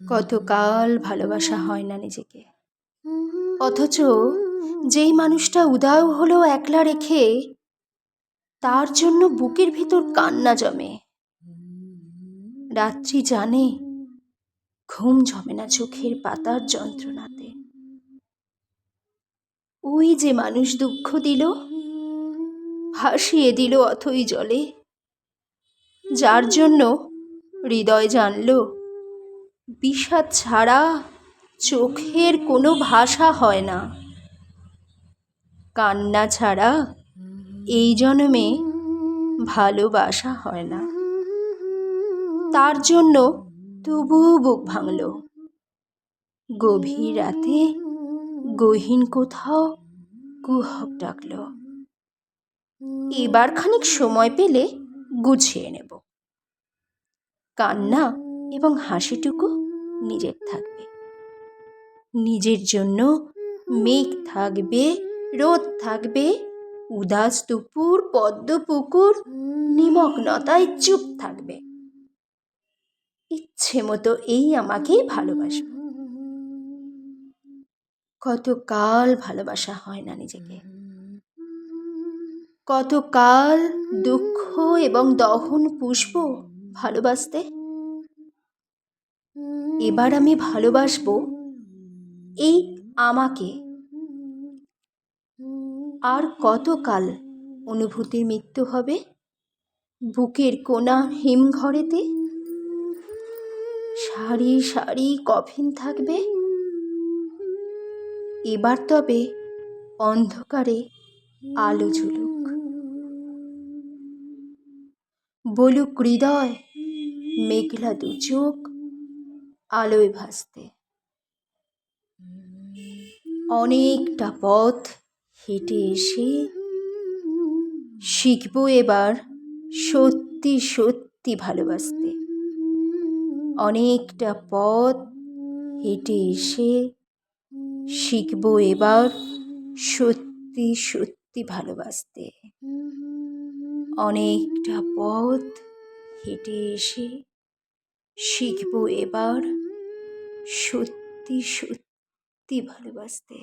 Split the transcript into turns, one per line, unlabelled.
কতকাল ভালোবাসা হয় না নিজেকে। অথচ যেই মানুষটা উদাও হলো একলা রেখে তার জন্য বুকের ভিতর কান্না জমে। রাত্রি জানে, ঘুম জমে না চোখের পাতার যন্ত্রণাতে। ওই যে মানুষ দুঃখ দিল, ভাসিয়ে দিল অথই জলে, যার জন্য হৃদয় জানল বিষাদ ছাড়া চোখের কোনো ভাষা হয় না। কান্না ছাড়া এই জন্মে ভালোবাসা হয় না। তার জন্য তবুও বুক ভাঙল। গভীর রাতে গহীন কোথাও কুহক ডাকল। এবার খানিক সময় পেলে গুছিয়ে নেব। কান্না এবং হাসিটুকু নিজের থাকবে। নিজের জন্য মেঘ থাকবে, রোদ থাকবে, উদাস দুপুর, পদ্ম পুকুর, নিমগ্নতায় চুপ থাকবে। ইচ্ছে মতো এই আমাকেই ভালোবাসবে। কতকাল ভালোবাসা হয় না নিজেকে। কতকাল দুঃখ এবং দহন পুষব ভালোবাসতে এবার আমি ভালোবাসবো এই আমাকে। আর কতকাল অনুভূতির মৃত্যু হবে? বুকের কোনা হিমঘরেতে? সারি সারি কফিন থাকবে? এবার তবে অন্ধকারে আলো ঝুলুক। বলুক হৃদয়, মেঘলা দু চোখ আলোয় ভাসতে। অনেকটা পথ হেঁটে এসে শিখব এবার সত্যি সত্যি ভালোবাসতে। অনেকটা পথ হেঁটে এসে শিখব এবার সত্যি সত্যি ভালোবাসতে। অনেকটা পথ হেঁটে এসে শিখব এবার সত্যি সত্যি ভালোবাসতে।